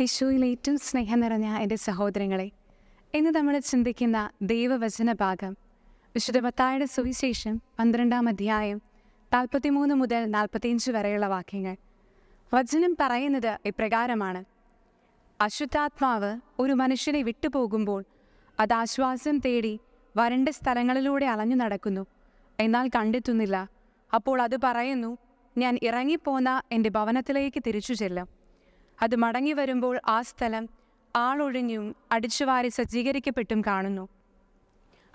യേശുവിൽ ഏറ്റവും സ്നേഹം നിറഞ്ഞ എന്റെ സഹോദരങ്ങളെ ഇന്ന് നമ്മൾ ചിന്തിക്കുന്ന ദൈവവചന ഭാഗം വിശുദ്ധ മത്തായുടെ സുവിശേഷം പന്ത്രണ്ടാം അധ്യായം നാൽപ്പത്തിമൂന്ന് മുതൽ നാൽപ്പത്തിയഞ്ച് വരെയുള്ള വാക്യങ്ങൾ. വചനം പറയുന്നത് ഇപ്രകാരമാണ്. അശുദ്ധാത്മാവ് ഒരു മനുഷ്യനെ വിട്ടുപോകുമ്പോൾ അത് ആശ്വാസം തേടി വരണ്ട സ്ഥലങ്ങളിലൂടെ അലഞ്ഞു നടക്കുന്നു. എന്നാൽ കണ്ടെത്തുന്നില്ല. അപ്പോൾ അത് പറയുന്നു ഞാൻ ഇറങ്ങിപ്പോന്ന എന്റെ ഭവനത്തിലേക്ക് തിരിച്ചു ചെല്ലാം. അത് മടങ്ങി വരുമ്പോൾ ആ സ്ഥലം ആളൊഴിഞ്ഞും അടിച്ചുവാരി സജ്ജീകരിക്കപ്പെട്ടും കാണുന്നു.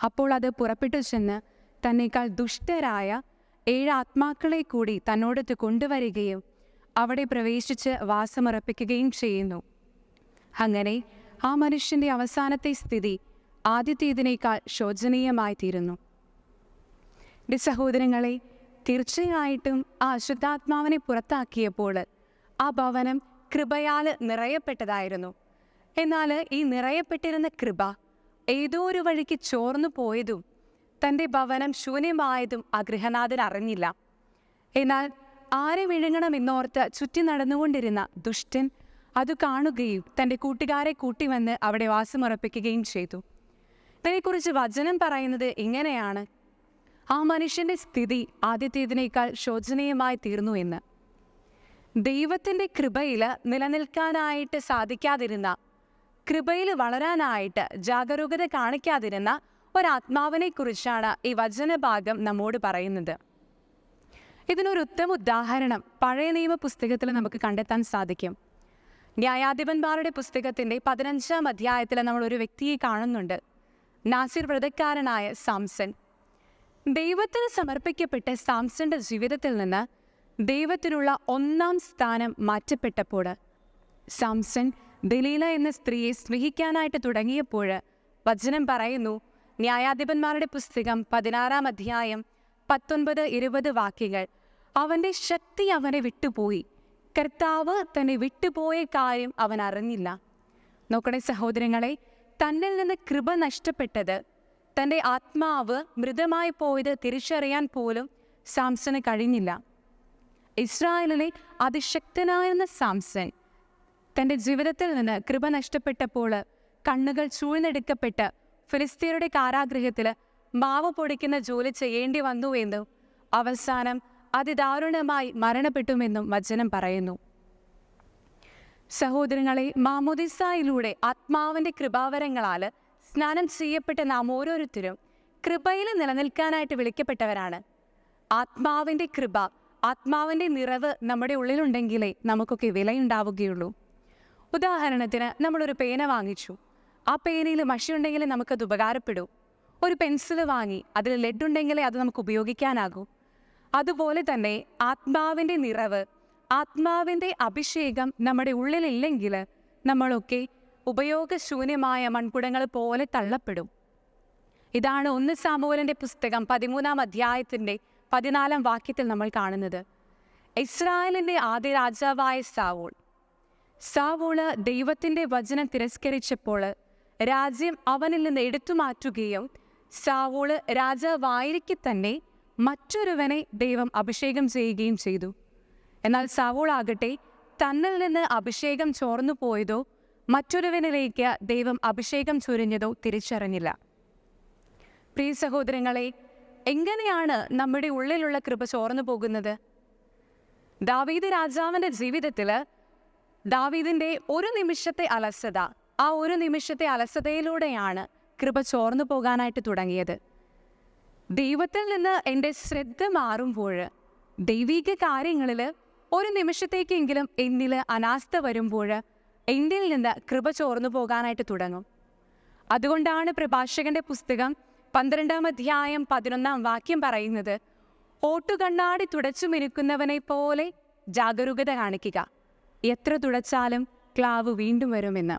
അപ്പോൾ അത് പുറപ്പെട്ടു ചെന്ന് തന്നേക്കാൾ ദുഷ്ടരായ ഏഴ് ആത്മാക്കളെ കൂടി തന്നോടത്ത് കൊണ്ടുവരികയും അവിടെ പ്രവേശിച്ച് വാസമുറപ്പിക്കുകയും ചെയ്യുന്നു. അങ്ങനെ ആ മനുഷ്യന്റെ അവസാനത്തെ സ്ഥിതി ആദ്യത്തേതിനേക്കാൾ ശോചനീയമായി തീരുന്നു എന്റെ സഹോദരങ്ങളെ തീർച്ചയായിട്ടും ആ അശുദ്ധാത്മാവിനെ പുറത്താക്കിയപ്പോൾ ആ ഭവനം കൃപയാൽ നിറയപ്പെട്ടതായിരുന്നു. എന്നാൽ ഈ നിറയപ്പെട്ടിരുന്ന കൃപ ഏതോ ഒരു വഴിക്ക് ചോർന്നു പോയതും തന്റെ ഭവനം ശൂന്യമായതും ആ ഗൃഹനാഥൻ അറിഞ്ഞില്ല. എന്നാൽ ആരെ വിഴുങ്ങണമെന്നോർത്ത് ചുറ്റി നടന്നുകൊണ്ടിരുന്ന ദുഷ്ടൻ അത് കാണുകയും തന്റെ കൂട്ടുകാരെ കൂട്ടിവന്ന് അവിടെ വാസമുറപ്പിക്കുകയും ചെയ്തു. ഇതിനെക്കുറിച്ച് വചനം പറയുന്നത് ഇങ്ങനെയാണ്. ആ മനുഷ്യന്റെ സ്ഥിതി ആദ്യത്തേതിനേക്കാൾ ശോചനീയമായി തീർന്നു എന്ന്. ദൈവത്തിന്റെ കൃപയിൽ നിലനിൽക്കാനായിട്ട് സാധിക്കാതിരുന്ന കൃപയിൽ വളരാനായിട്ട് ജാഗരൂകത കാണിക്കാതിരുന്ന ഒരാത്മാവിനെ കുറിച്ചാണ് ഈ വചനഭാഗം നമ്മോട് പറയുന്നത്. ഇതിനൊരു ഉത്തമ ഉദാഹരണം പഴയ നിയമ പുസ്തകത്തിൽ നമുക്ക് കണ്ടെത്താൻ സാധിക്കും. ന്യായാധിപന്മാരുടെ പുസ്തകത്തിന്റെ പതിനഞ്ചാം അധ്യായത്തിൽ നമ്മൾ ഒരു വ്യക്തിയെ കാണുന്നുണ്ട്. നാസിർ വ്രതക്കാരനായ സാംസൺ. ദൈവത്തിന് സമർപ്പിക്കപ്പെട്ട സാംസന്റെ ജീവിതത്തിൽ നിന്ന് ദൈവത്തിനുള്ള ഒന്നാം സ്ഥാനം മാറ്റപ്പെട്ടപ്പോൾ സാംസൺ ദലീല എന്ന സ്ത്രീയെ സ്നേഹിക്കാനായിട്ട് തുടങ്ങിയപ്പോൾ വചനം പറയുന്നു ന്യായാധിപന്മാരുടെ പുസ്തകം പതിനാറാം അധ്യായം പത്തൊൻപത് ഇരുപത് വാക്യങ്ങൾ. അവന്റെ ശക്തി അവനെ വിട്ടുപോയി. കർത്താവ് തന്നെ വിട്ടുപോയ കാര്യം അവൻ അറിഞ്ഞില്ല. നോക്കണേ സഹോദരങ്ങളെ തന്നിൽ നിന്ന് കൃപ നഷ്ടപ്പെട്ടത് തന്റെ ആത്മാവ് മൃതമായി പോയത് തിരിച്ചറിയാൻ പോലും സാംസന് കഴിഞ്ഞില്ല. ഇസ്രായേലിലെ അതിശക്തനായിരുന്ന സാംസൺ തന്റെ ജീവിതത്തിൽ നിന്ന് കൃപ നഷ്ടപ്പെട്ടപ്പോൾ കണ്ണുകൾ ചൂഴ്ന്നെടുക്കപ്പെട്ട് ഫിലിസ്തീനയുടെ കാരാഗ്രഹത്തിൽ മാവ് പൊടിക്കുന്ന ജോലി ചെയ്യേണ്ടി വന്നു എന്നും അവസാനം അതിദാരുണമായി മരണപ്പെട്ടുമെന്നും വചനം പറയുന്നു. സഹോദരങ്ങളെ മാമോദിസായിലൂടെ ആത്മാവിന്റെ കൃപാവരങ്ങളാൽ സ്നാനം ചെയ്യപ്പെട്ട നാം ഓരോരുത്തരും കൃപയിൽ നിലനിൽക്കാനായിട്ട് വിളിക്കപ്പെട്ടവരാണ്. ആത്മാവിന്റെ കൃപ ആത്മാവിന്റെ നിറവ് നമ്മുടെ ഉള്ളിലുണ്ടെങ്കിലേ നമുക്കൊക്കെ വിലയുണ്ടാവുകയുള്ളൂ. ഉദാഹരണത്തിന് നമ്മളൊരു പേന വാങ്ങിച്ചു. ആ പേനയിൽ മഷി മഷിയുണ്ടെങ്കിൽ നമുക്കത് ഉപകാരപ്പെടൂ. ഒരു പെൻസിൽ വാങ്ങി അതിൽ ലെഡ് ഉണ്ടെങ്കിലേ അത് നമുക്ക് ഉപയോഗിക്കാനാകൂ. അതുപോലെ തന്നെ ആത്മാവിന്റെ നിറവ് ആത്മാവിന്റെ അഭിഷേകം നമ്മുടെ ഉള്ളിലില്ലെങ്കിൽ നമ്മളൊക്കെ ഉപയോഗശൂന്യമായ മൺകുടങ്ങൾ പോലെ തള്ളപ്പെടും. ഇതാണ് ഒന്ന് സാമൂലന്റെ പുസ്തകം പതിമൂന്നാം അധ്യായത്തിന്റെ പതിനാലാം വാക്യത്തിൽ നമ്മൾ കാണുന്നത് ഇസ്രായേലിന്റെ ആദ്യ രാജാവായ സാവൂൾ. സാവോൾ ദൈവത്തിന്റെ വചനം തിരസ്കരിച്ചപ്പോൾ രാജ്യം അവനിൽ നിന്ന് എടുത്തു മാറ്റുകയും സാവോൾ രാജാവായിരിക്കെ തന്നെ മറ്റൊരുവനെ ദൈവം അഭിഷേകം ചെയ്യുകയും ചെയ്തു. എന്നാൽ സാവൂളാകട്ടെ തന്നിൽ നിന്ന് അഭിഷേകം ചോർന്നു പോയതോ മറ്റൊരുവനിലേക്ക് ദൈവം അഭിഷേകം ചൊരിഞ്ഞതോ തിരിച്ചറിഞ്ഞില്ല. പ്രിയ സഹോദരങ്ങളെ എങ്ങനെയാണ് നമ്മുടെ ഉള്ളിലുള്ള കൃപ ചോർന്നു പോകുന്നത്? ദാവീദ് രാജാവിന്റെ ജീവിതത്തിൽ ദാവീദിന്റെ ഒരു നിമിഷത്തെ അലസത ആ ഒരു നിമിഷത്തെ അലസതയിലൂടെയാണ് കൃപ ചോർന്നു പോകാനായിട്ട് തുടങ്ങിയത്. ദൈവത്തിൽ നിന്ന് എന്റെ ശ്രദ്ധ മാറുമ്പോൾ ദൈവിക കാര്യങ്ങളിൽ ഒരു നിമിഷത്തേക്കെങ്കിലും എന്നിൽ അനാസ്ഥ വരുമ്പോൾ എന്നിൽ നിന്ന് കൃപ ചോർന്നു പോകാനായിട്ട് തുടങ്ങും. അതുകൊണ്ടാണ് പ്രഭാഷകന്റെ പുസ്തകം പന്ത്രണ്ടാം അധ്യായം പതിനൊന്നാം വാക്യം പറയുന്നത് ഓട്ടുകണ്ണാടി തുടച്ചു മിനുക്കുന്നവനെ പോലെ ജാഗരൂകത കാണിക്കുക. എത്ര തുടച്ചാലും ക്ലാവ് വീണ്ടും വരുമെന്ന്.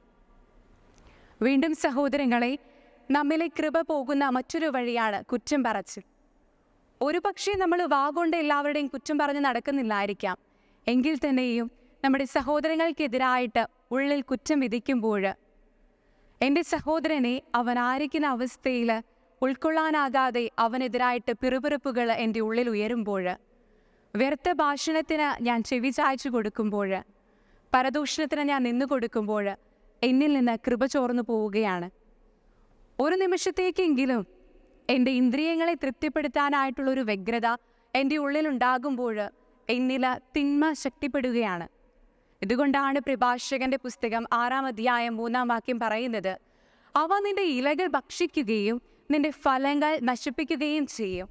വീണ്ടും സഹോദരങ്ങളെ നമ്മിലെ കൃപ പോകുന്ന മറ്റൊരു വഴിയാണ് കുറ്റം പറച്ചിൽ. ഒരു പക്ഷേ നമ്മൾ വാഗോണ്ട് എല്ലാവരുടെയും കുറ്റം പറഞ്ഞ് നടക്കുന്നില്ലായിരിക്കാം. എങ്കിൽ തന്നെയും നമ്മുടെ സഹോദരങ്ങൾക്കെതിരായിട്ട് ഉള്ളിൽ കുറ്റം വിധിക്കുമ്പോൾ എന്റെ സഹോദരനെ അവൻ ആയിരിക്കുന്ന അവസ്ഥയിൽ ഉൾക്കൊള്ളാനാകാതെ അവനെതിരായിട്ട് പിറുപിറുപ്പുകൾ എന്റെ ഉള്ളിൽ ഉയരുമ്പോൾ വ്യർത്ഥ ഭാഷണത്തിന് ഞാൻ ചെവി ചായച്ചു കൊടുക്കുമ്പോൾ പരദൂഷണത്തിന് ഞാൻ നിന്നു കൊടുക്കുമ്പോൾ എന്നിൽ നിന്ന് കൃപ ചോർന്നു പോവുകയാണ്. ഒരു നിമിഷത്തേക്കെങ്കിലും എന്റെ ഇന്ദ്രിയങ്ങളെ തൃപ്തിപ്പെടുത്താനായിട്ടുള്ളൊരു വ്യഗ്രത എന്റെ ഉള്ളിലുണ്ടാകുമ്പോൾ എന്നിൽ തിന്മ ശക്തിപ്പെടുകയാണ്. ഇതുകൊണ്ടാണ് പ്രഭാഷകന്റെ പുസ്തകം ആറാം അധ്യായം മൂന്നാം വാക്യം പറയുന്നത് അവ നിന്റെ ഇലകൾ ഭക്ഷിക്കുകയും നിന്റെ ഫലങ്ങൾ നശിപ്പിക്കുകയും ചെയ്യും.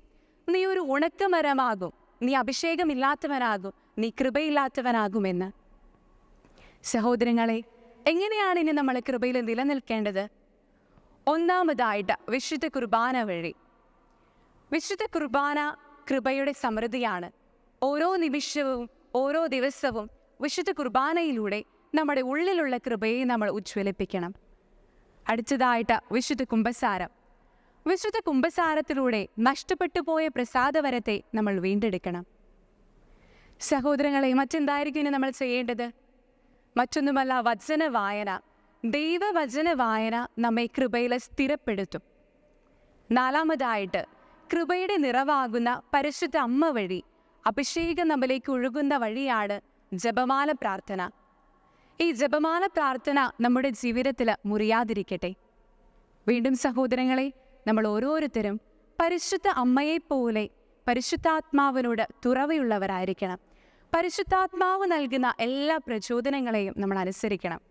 നീ ഒരു ഉണക്കമരമാകും. നീ അഭിഷേകമില്ലാത്തവനാകും. നീ കൃപയില്ലാത്തവനാകുമെന്ന്. സഹോദരങ്ങളെ എങ്ങനെയാണ് ഇനി നമ്മൾ കൃപയിൽ നിലനിൽക്കേണ്ടത്? ഒന്നാമതായിട്ട് വിശുദ്ധ കുർബാന വഴി. വിശുദ്ധ കുർബാന കൃപയുടെ സമൃദ്ധിയാണ്. ഓരോ നിമിഷവും ഓരോ ദിവസവും വിശുദ്ധ കുർബാനയിലൂടെ നമ്മുടെ ഉള്ളിലുള്ള കൃപയെ നമ്മൾ ഉജ്ജ്വലിപ്പിക്കണം. അടുത്തതായിട്ട് വിശുദ്ധ കുംഭസാരം. വിശുദ്ധ കുംഭസാരത്തിലൂടെ നഷ്ടപ്പെട്ടു പോയ പ്രസാദവരത്തെ നമ്മൾ വീണ്ടെടുക്കണം. സഹോദരങ്ങളെ മറ്റെന്തായിരിക്കും ഇനി നമ്മൾ ചെയ്യേണ്ടത്? മറ്റൊന്നുമല്ല വചന വായന ദൈവവചന വായന നമ്മെ കൃപയിൽ സ്ഥിരപ്പെടുത്തും. നാലാമതായിട്ട് കൃപയുടെ നിറവാകുന്ന പരിശുദ്ധ അമ്മ വഴി അഭിഷേകം നമ്മിലേക്ക് ഒഴുകുന്ന വഴിയാണ് ജപമാല പ്രാർത്ഥന. ഈ ജപമാല പ്രാർത്ഥന നമ്മുടെ ജീവിതത്തിൽ മുറിയാതിരിക്കട്ടെ. വീണ്ടും സഹോദരങ്ങളെ നമ്മൾ ഓരോരുത്തരും പരിശുദ്ധ അമ്മയെപ്പോലെ പരിശുദ്ധാത്മാവിനോട് തുറവയുള്ളവരായിരിക്കണം. പരിശുദ്ധാത്മാവ് നൽകുന്ന എല്ലാ പ്രചോദനങ്ങളെയും നമ്മൾ അനുസരിക്കണം.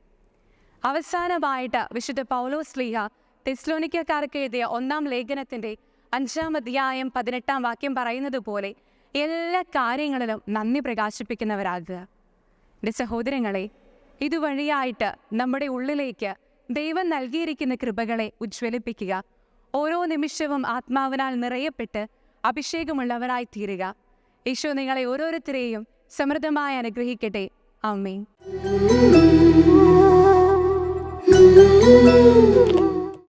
അവസാനമായിട്ട് വിശുദ്ധ പൗലോ സ്ലീഹ തെസ്ലോനിക്കക്കാർക്ക് എഴുതിയ ഒന്നാം ലേഖനത്തിന്റെ അഞ്ചാം അധ്യായം പതിനെട്ടാം വാക്യം പറയുന്നത് പോലെ എല്ലാ കാര്യങ്ങളിലും നന്ദി പ്രകാശിപ്പിക്കുന്നവരാകുക. എന്റെ സഹോദരങ്ങളെ ഇതുവഴിയായിട്ട് നമ്മുടെ ഉള്ളിലേക്ക് ദൈവം നൽകിയിരിക്കുന്ന കൃപകളെ ഉജ്ജ്വലിപ്പിക്കുക. ഓരോ നിമിഷവും ആത്മാവിനാൽ നിറയപ്പെട്ട് അഭിഷേകമുള്ളവരായി തീരുക ഈശോ നിങ്ങളെ ഓരോരുത്തരെയും സമൃദ്ധമായി അനുഗ്രഹിക്കട്ടെ അമ്മേ.